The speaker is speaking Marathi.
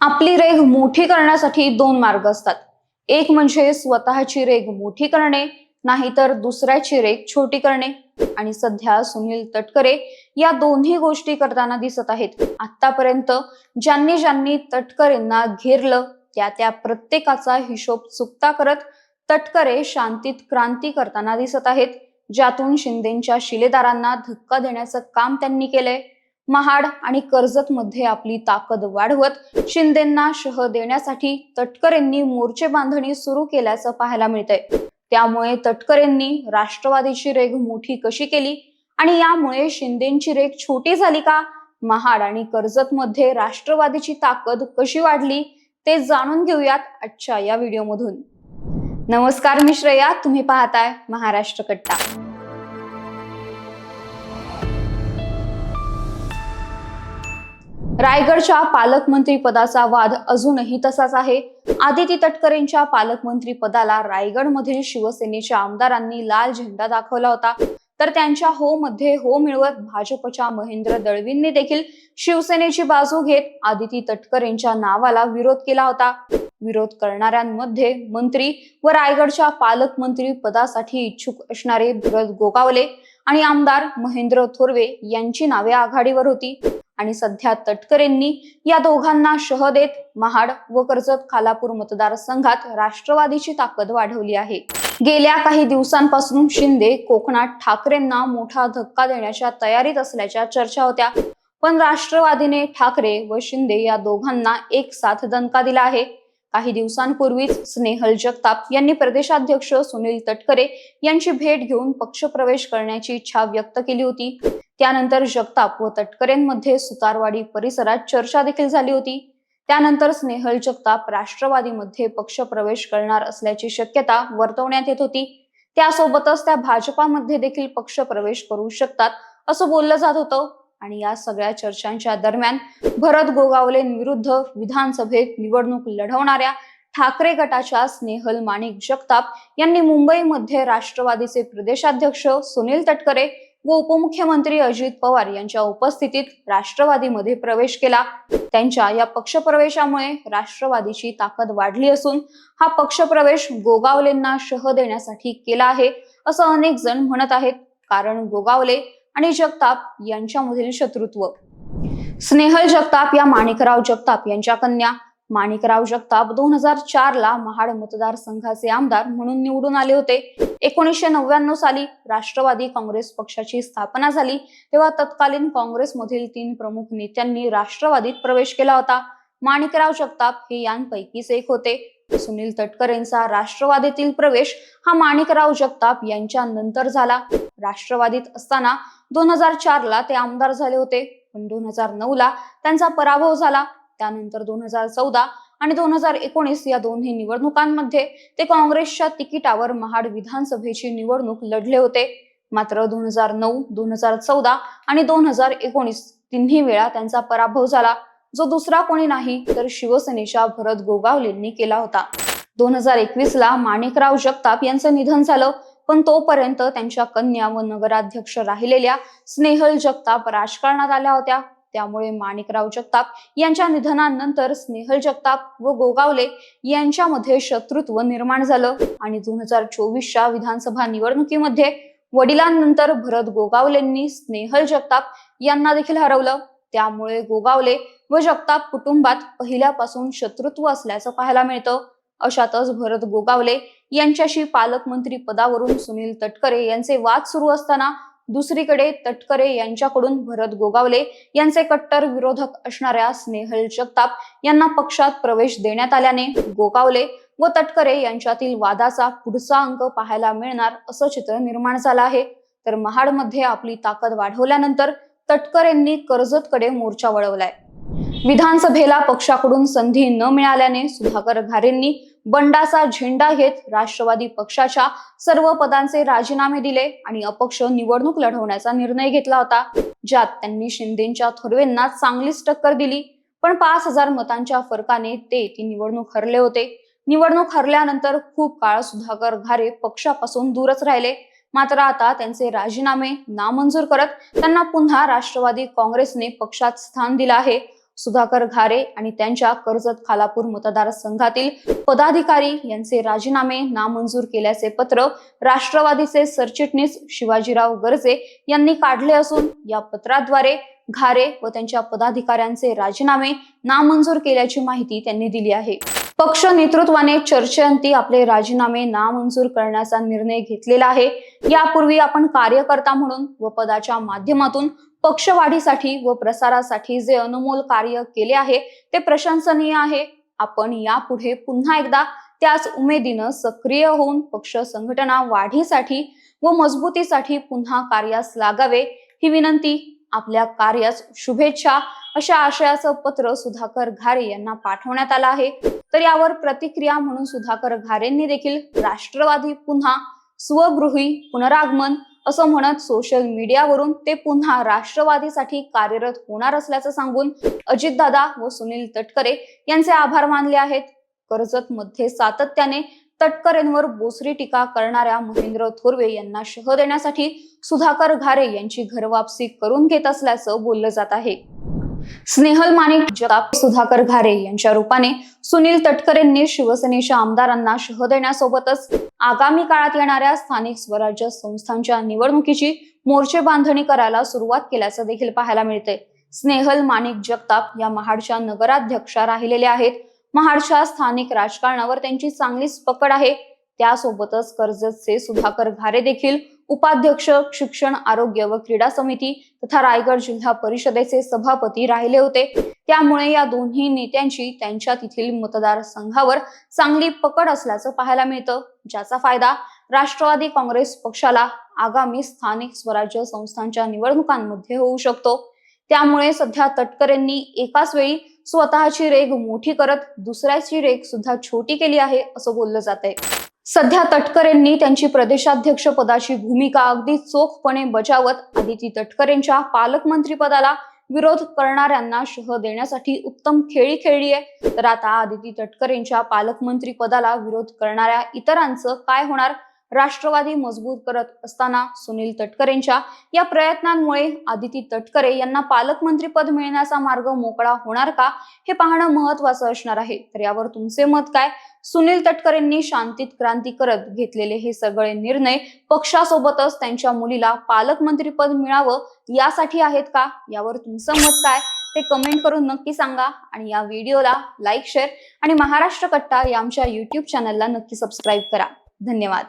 आपली रेघ मोठी करण्यासाठी दोन मार्ग असतात. एक म्हणजे स्वतःची रेघ मोठी करणे नाहीतर दुसऱ्याची रेघ छोटी करणे. आणि सध्या सुनील तटकरे या दोन्ही गोष्टी करताना दिसत आहेत. आतापर्यंत ज्यांनी ज्यांनी तटकरेंना घेरलं त्या त्या प्रत्येकाचा हिशोब चुकता करत तटकरे शांतीत क्रांती करताना दिसत आहेत. ज्यातून शिंदेच्या शिलेदारांना धक्का देण्याचं काम त्यांनी केलंय. महाड आणि कर्जत मध्ये आपली ताकद वाढवत शिंदेंना शह देण्यासाठी तटकरेंनी मोर्चे बांधणी सुरू केल्याचं पाहायला मिळतंय. त्यामुळे तटकरेंनी राष्ट्रवादीची रेग मोठी कशी केली? आणि यामुळे शिंदेची रेग छोटी झाली का? महाड आणि कर्जत मध्ये राष्ट्रवादीची ताकद कशी वाढली? ते जाणून घेऊयात आजच्या या व्हिडिओमधून. नमस्कार मी श्रेया तुम्ही पाहताय महाराष्ट्र कट्टा. रायगडच्या पालकमंत्री पदाचा वाद अजूनही तसाच आहे. आदिती तटकरेंच्या पालकमंत्री पदाला रायगडमधील शिवसेनेच्या आमदारांनी लाल झेंडा दाखवला होता. तर त्यांच्या हो मध्ये हो मिळवत भाजपच्या महेंद्र दळवींनी देखील शिवसेनेची बाजू घेत आदिती तटकरेंच्या नावाला विरोध केला होता. विरोध करणाऱ्यांमध्ये मंत्री व रायगडच्या पालकमंत्री पदासाठी इच्छुक असणारे भरत गोगावले आणि आमदार महेंद्र थोरवे यांची नावे आघाडीवर होती. आणि सध्या तटकरेंनी या दोघांना शह देत महाड व कर्जत खालापूर मतदारसंघात राष्ट्रवादीची ताकद वाढवली आहे. गेल्या काही दिवसांपासून शिंदे कोकणात ठाकरेंना मोठा धक्का देण्याच्या तयारीत असल्याच्या चर्चा होत्या. पण राष्ट्रवादीने ठाकरे व शिंदे या दोघांना एक साथ दणका दिला आहे. काही दिवसांपूर्वीच स्नेहल जगताप यांनी प्रदेशाध्यक्ष सुनील तटकरे यांची भेट घेऊन पक्षप्रवेश करण्याची इच्छा व्यक्त केली होती. त्यानंतर जगताप व तटकरेंमध्ये सुतारवाडी परिसरात चर्चा देखील झाली होती. त्यानंतर स्नेहल जगताप राष्ट्रवादीमध्ये पक्षप्रवेश करणार असल्याची शक्यता वर्तवण्यात येत होती. त्यासोबतच त्या भाजपामध्ये देखील पक्ष प्रवेश करू शकतात असं बोललं जात होतं. आणि या सगळ्या चर्चांच्या दरम्यान भरत गोगावलेंविरुद्ध विधानसभेत निवडणूक लढवणाऱ्या ठाकरे गटाच्या स्नेहल माणिक जगताप यांनी मुंबईमध्ये राष्ट्रवादीचे प्रदेशाध्यक्ष सुनील तटकरे व उपमुख्यमंत्री अजित पवार यांच्या उपस्थितीत राष्ट्रवादीमध्ये प्रवेश केला. त्यांच्या या पक्षप्रवेशामुळे राष्ट्रवादीची ताकद वाढली असून हा पक्षप्रवेश गोगावलेंना शह देण्यासाठी केला आहे असं अनेक जण म्हणत आहेत. कारण गोगावले आणि जगताप यांच्यामधील शत्रुत्व. स्नेहल जगताप या माणिकराव जगताप यांच्या कन्या माणिकराव जगताप दोन हजार चार ला महाड मतदारसंघाचे आमदार म्हणून निवडून आले होते. एकोणीसशे नव्याण्णव साली राष्ट्रवादी काँग्रेस पक्षाची स्थापना झाली. तेव्हा तत्कालीन काँग्रेसमधील तीन प्रमुख नेत्यांनी राष्ट्रवादीत प्रवेश केला होता. माणिकराव जगताप हे यांपैकीच एक होते. सुनील तटकरेंचा राष्ट्रवादीतील प्रवेश हा माणिकराव जगताप यांच्या नंतर झाला. राष्ट्रवादीत असताना दोन हजार चार ला ते आमदार झाले होते. पण दोन हजार नऊ ला त्यांचा पराभव झाला. त्यानंतर दोन हजार चौदा आणि दोन हजार एकोणीस या दोन्ही निवडणुकांमध्ये ते काँग्रेसच्या तिकिटावर महाड विधानसभेची निवडणूक लढले होते. मात्र दोन हजार नऊ दोन हजार चौदा आणि दोन हजार एकोणीस तिन्ही वेळा त्यांचा पराभव झाला. जो दुसरा कोणी नाही तर शिवसेनेच्या भरत गोगावलेंनी केला होता. दोन हजार एकवीस ला माणिकराव जगताप यांचं निधन झालं पण तोपर्यंत त्यांच्या कन्या व नगराध्यक्ष राहिलेल्या स्नेहल जगताप राजकारणात आल्या होत्या. त्यामुळे माणिकराव जगताप यांच्या निधनानंतर स्नेहल जगताप व गोगावले यांच्यामध्ये शत्रुत्व निर्माण झालं. आणि दोन हजार चोवीसच्या विधानसभा निवडणुकीमध्ये वडिलांनंतर भरत गोगावलेंनी स्नेहल जगताप यांना देखील हरवलं. त्यामुळे गोगावले व जगताप कुटुंबात पहिल्यापासून शत्रुत्व असल्याचं पाहायला मिळतं. अशातच भरत गोगावले यांच्याशी पालकमंत्री पदावरून सुनील तटकरे यांचे वाद सुरू असताना दुसरीकडे तटकरे यांच्याकडून भरत गोगावले यांचे कट्टर विरोधक असणाऱ्या स्नेहल जगताप यांना पक्षात प्रवेश देण्यात आल्याने गोगावले व तटकरे यांच्यातील वादाचा पुढचा अंक पाहायला मिळणार असं चित्र निर्माण झालं आहे. तर महाडमध्ये आपली ताकद वाढवल्यानंतर तटकरेंनी कर्जतकडे मोर्चा वळवलाय. विधानसभेला पक्षाकडून संधी न मिळाल्याने सुधाकर घारेंनी बंडाचा झेंडा घेत राष्ट्रवादी पक्षाच्या सर्व पदांचे राजीनामे दिले आणि अपक्ष निवडणूक लढवण्याचा निर्णय घेतला होता ज्यात त्यांनी शिंदेच्या थोरवेंना चांगलीच टक्कर दिली. पण पाच हजार मतांच्या फरकाने ते ती निवडणूक हरले होते. निवडणूक हरल्यानंतर खूप काळ सुधाकर घारे पक्षापासून दूरच राहिले. मात्र आता त्यांचे राजीनामे नामंजूर करत त्यांना पुन्हा राष्ट्रवादी काँग्रेसने पक्षात स्थान दिलं आहे. सुधाकर घारे आणि त्यांच्या कर्जत खालापूर मतदारसंघातील पदाधिकारी यांचे राजीनामे नामंजूर केल्याचे पत्र राष्ट्रवादीचे सरचिटणीस शिवाजीराव गर्जे यांनी काढले असून या पत्राद्वारे घारे व त्यांच्या पदाधिकाऱ्यांचे राजीनामे नामंजूर केल्याची माहिती त्यांनी दिली आहे. पक्ष नेतृत्वाने चर्चेअंती आपले राजीनामे नामंजूर करण्याचा निर्णय घेतलेला आहे. यापूर्वी आपण कार्यकर्ता म्हणून व पदाच्या माध्यमातून पक्षवाढीसाठी व प्रसारासाठी जे अनमोल कार्य केले आहे ते प्रशंसनीय आहे. आपण यापुढे पुन्हा एकदा त्याच उमेदीनं सक्रिय होऊन पक्ष संघटना वाढीसाठी व मजबूतीसाठी पुन्हा कार्यास लागावे ही विनंती आपल्या कार्यास शुभेच्छा अशा आशयाचं पत्र सुधाकर घारे यांना पाठवण्यात आलं आहे. तर यावर प्रतिक्रिया म्हणून सुधाकर घारेंनी देखील राष्ट्रवादी पुन्हा स्वगृही पुनरागमन असं म्हणत सोशल मीडियावरून ते पुन्हा राष्ट्रवादीसाठी कार्यरत होणार असल्याचं सांगून अजितदादा व सुनील तटकरे यांचे आभार मानले आहेत. कर्जत मध्ये सातत्याने तटकरेंवर बोसरी टीका करणाऱ्या महेंद्र थोरवे यांना शह देण्यासाठी सुधाकर घारे यांची घरवापसी करून घेत असल्याचं बोललं जात आहे. स्नेहल माणिक जगाप सुधाकर घारे यांच्या रूपाने सुनील तटकरेंनी शिवसेनेच्या आमदारांना शह देण्यासोबतच आगामी काळात येणाऱ्या स्थानिक स्वराज्य संस्थांच्या निवडणुकीची मोर्चे बांधणी करायला सुरुवात केल्याचं देखील पाहायला मिळते स्नेहल माणिक जगताप या महाडच्या नगराध्यक्षा राहिलेल्या आहेत. महाडच्या स्थानिक राजकारणावर त्यांची चांगलीच पकड आहे. त्यासोबतच कर्जतचे सुधाकर घारे देखील उपाध्यक्ष शिक्षण आरोग्य व क्रीडा समिती तथा रायगड जिल्हा परिषदेचे सभापती राहिले होते. त्यामुळे या दोन्ही नेत्यांची त्यांच्या तेथील मतदारसंघावर चांगली पकड असल्याचं पाहायला मिळतं. ज्याचा फायदा राष्ट्रवादी काँग्रेस पक्षाला आगामी स्थानिक स्वराज्य संस्थांच्या निवडणुकांमध्ये होऊ शकतो. त्यामुळे सध्या तटकरेंनी एकाच वेळी स्वतःची रेग मोठी करत दुसऱ्याची रेग सुद्धा छोटी केली आहे असं बोललं जात आहे सध्या तटकरेंनी त्यांची प्रदेशाध्यक्ष पदाची भूमिका अगदी चोखपणे बजावत आदिती तटकरेंच्या पालकमंत्री पदाला विरोध करणाऱ्यांना शह देण्यासाठी उत्तम खेळी खेळली आहे. तर आता आदिती तटकरेंच्या पालकमंत्री पदाला विरोध करणाऱ्या इतरांचं काय होणार? राष्ट्रवादी मजबूत करत असताना सुनील तटकरेंच्या या प्रयत्नांमुळे आदिती तटकरे यांना पालकमंत्रीपद मिळण्याचा मार्ग मोकळा होणार का हे पाहणं महत्वाचं असणार आहे. तर यावर तुमचे मत काय? सुनील तटकरेंनी शांतीत क्रांती करत घेतलेले हे सगळे निर्णय पक्षासोबतच त्यांच्या मुलीला पालकमंत्रीपद मिळावं यासाठी आहेत का? यावर तुमचं मत काय? ते कमेंट करून नक्की सांगा आणि या व्हिडिओला लाईक शेअर आणि महाराष्ट्र कट्टा या आमच्या युट्यूब चॅनलला नक्की सबस्क्राईब करा. धन्यवाद.